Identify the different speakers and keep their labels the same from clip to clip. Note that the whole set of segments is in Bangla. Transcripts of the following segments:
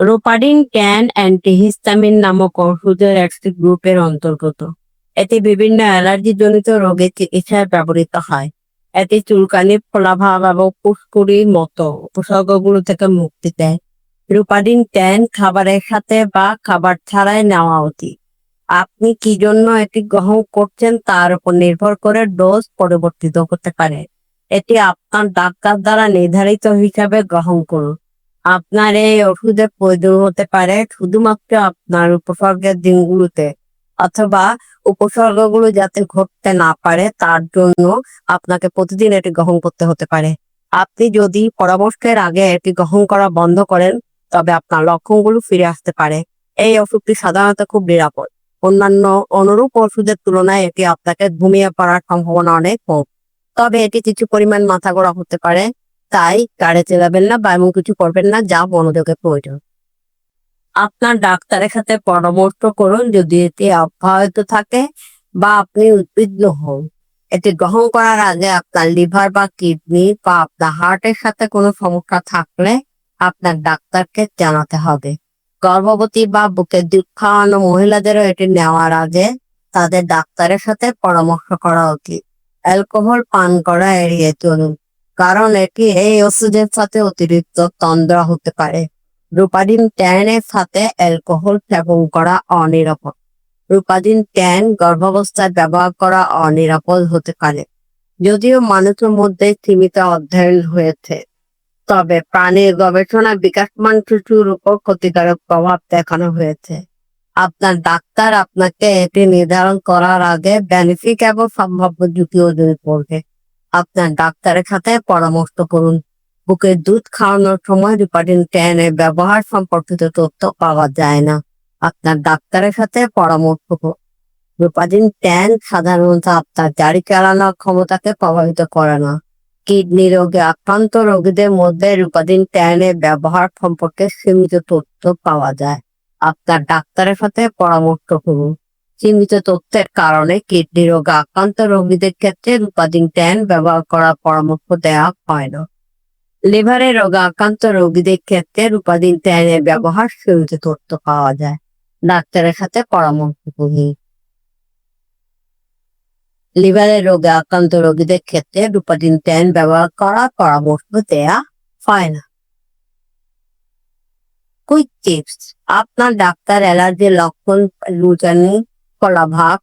Speaker 1: রোপাডিন ক্যান অ্যান্টিহিস্টামিন নামক ওষুধের একটি গ্রুপের অন্তর্গত। এটি বিভিন্ন অ্যালার্জি জনিত রোগের চিকিৎসায় ব্যবহৃত হয়। এটি চুলকানি, ফোলাভাব এবং পুষ্কুরির মতো উপসর্গগুলো থেকে মুক্তি দেয়। রোপাডিন ক্যান খাবারের সাথে বা খাবার ছাড়াই নেওয়া উচিত। আপনি কি জন্য এটি গ্রহণ করছেন তার উপর নির্ভর করে ডোজ পরিবর্তিত করতে পারে। এটি আপনার ডাক্তার দ্বারা নির্ধারিত হিসাবে গ্রহণ করুন। আপনার এই ওষুধের প্রয়োজন হতে পারে শুধুমাত্র আপনার উপসর্গের দিনগুলোতে অথবা উপসর্গগুলো যাতে ঘটতে না পারে, তার জন্য আপনাকে প্রতিদিন এটি গ্রহণ করতে হতে পারে। আপনি যদি পরামর্শের আগে এটি গ্রহণ করা বন্ধ করেন, তবে আপনার লক্ষণগুলো ফিরে আসতে পারে। এই ওষুধটি সাধারণত খুব নিরাপদ। অন্যান্য অনুরূপ ওষুধের তুলনায় এটি আপনাকে ঘুমিয়ে পড়ার সম্ভাবনা অনেক কম। তবে এটি কিছু পরিমাণ মাথা গড়া হতে পারে। তাই গাড়ি চালাবেন না বা এমন কিছু করবেন না, যা মনোযোগের প্রয়োজন। আপনার ডাক্তারের সাথে পরামর্শ করুন, যদি এটি অব্যাহত থাকে বা আপনি উদ্বিগ্ন হন। এটি গ্রহণ করার আগে আপনার লিভার বা কিডনি বা আপনার হার্টের সাথে কোনো সমস্যা থাকলে আপনার ডাক্তারকে জানাতে হবে। গর্ভবতী বা বুকে দুধ খাওয়ানো মহিলাদেরও এটি নেওয়ার আগে তাদের ডাক্তারের সাথে পরামর্শ করা উচিত। অ্যালকোহল পান করা এড়িয়ে চলুন। কারণ এটি এই ওষুধের সাথে অতিরিক্ত তন্দ্রা হতে পারে। রূপাদিন ট্যানের সাথে অ্যালকোহল সেবন করা অনিরাপদ। রূপাদিন ট্যান গর্ভাবস্থায় ব্যবহার করা অনিরাপদ হতে পারে। যদিও মানুষের মধ্যে সীমিত অধ্যয়ন হয়েছে, তবে প্রাণীর গবেষণা বিকাশমান শিশুর উপর ক্ষতিকারক প্রভাব দেখানো হয়েছে। আপনার ডাক্তার আপনাকে এটি নির্ধারণ করার আগে বেনিফিক এবং সম্ভাব্য ঝুঁকি ওজনে পড়বে আপনার ডাক্তারের সাথে পরামর্শ করুন। বুকের দুধ খাওয়ানোর সময় রিপার্টিন ট্যান এর ব্যবহার সম্পর্কিত তথ্য পাওয়া যায় না। আপনার ডাক্তারের সাথে পরামর্শ করুন। ট্যান সাধারণত আপনার গাড়ি চালানোর ক্ষমতাকে প্রভাবিত করে না। কিডনি রোগে আক্রান্ত রোগীদের মধ্যে রূপাদিন ট্যানের ব্যবহার সম্পর্কে সীমিত তথ্য পাওয়া যায়। আপনার ডাক্তারের সাথে পরামর্শ করুন। সীমিত তথ্যের কারণে কিডনি রোগে, আক্রান্ত রোগীদের ক্ষেত্রে রূপাদিন ট্যান ব্যবহার করার পরামর্শ দেওয়া হয় না। লিভারের রোগে, আক্রান্ত রোগীদের ক্ষেত্রে রূপাদিন ট্যানের ব্যবহার সীমিত তথ্য পাওয়া যায়। ডাক্তারের সাথে পরামর্শ করুন লিভারের রোগে, আক্রান্ত রোগীদের ক্ষেত্রে রূপাদিন ট্যান ব্যবহার করার পরামর্শ দেয়া হয় না। কুইক টিপস, আপনার ডাক্তার অ্যালার্জির লক্ষণ লুচানি কলাভাব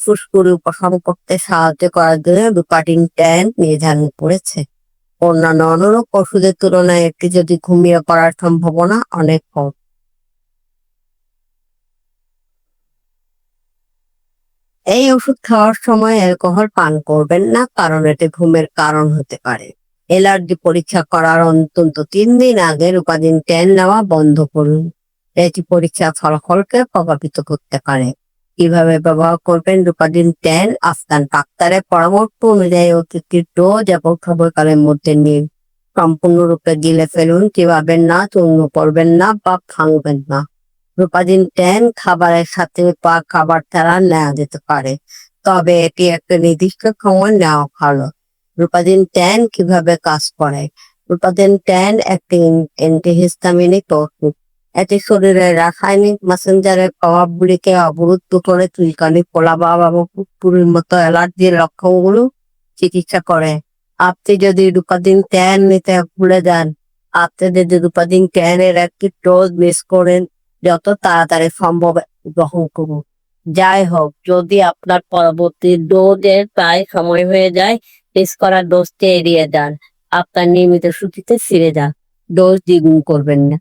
Speaker 1: ফুসকুড়ি উপশম করতে সাহায্য করার জন্য রূপাটিন ট্যান নির্ধারণ করেছে। অন্যান্য অনুরূপ ওষুধের তুলনায় একটি যদি ঘুমিয়ে পড়ার সম্ভাবনা অনেক কম। এই ওষুধ খাওয়ার সময় অ্যালকোহল পান করবেন না, কারণ এতে ঘুমের কারণ হতে পারে। এলার্জি পরীক্ষা করার অন্তত তিন দিন আগে রূপাদিন ট্যান নেওয়া বন্ধ করুন। এটি পরীক্ষার ফলাফলকে প্রভাবিত করতে পারে। কীভাবে ব্যবহার করবেন। রূপাদিন ট্যান আপনার ডাক্তারের পরামর্শ অনুযায়ী অতিথির ডোজ এবং সময়কালের মধ্যে নিন সম্পূর্ণরূপে গিলে ফেলুন। চিবাবেন না, চূর্ণ করবেন না বা ভাঙবেন না। রূপাদিন ট্যান খাবারের সাথে বা খাবার ছাড়া নেওয়া যেতে পারে, তবে এটি একটা নির্দিষ্ট সময় নেওয়া ভালো। রূপাদিন ট্যান কীভাবে কাজ করে? রূপাদিন ট্যান একটি অ্যান্টিহিস্টামিনিক ওষুধ এটি শরীরের রাসায়নিক মেসেঞ্জারের প্রভাবগুলিকে অবরুদ্ধ করে চুলকানি ফোলাভাব এবং পুরীর মতো অ্যালার্জির লক্ষণগুলো চিকিৎসা করে। আপনি যদি রূপাদিন ট্যান নিতে ভুলে যান, আপনি যদি রূপাদিন ট্যানের একটি ডোজ মিস করেন, যত তাড়াতাড়ি সম্ভব গ্রহণ করুন। যাই হোক, যদি আপনার পরবর্তী ডোজের প্রায় সময় হয়ে যায় মিস করা ডোজটি এড়িয়ে যান। আপনার নিয়মিত সূচিতে ফিরে যান। ডোজ দ্বিগুণ করবেন না।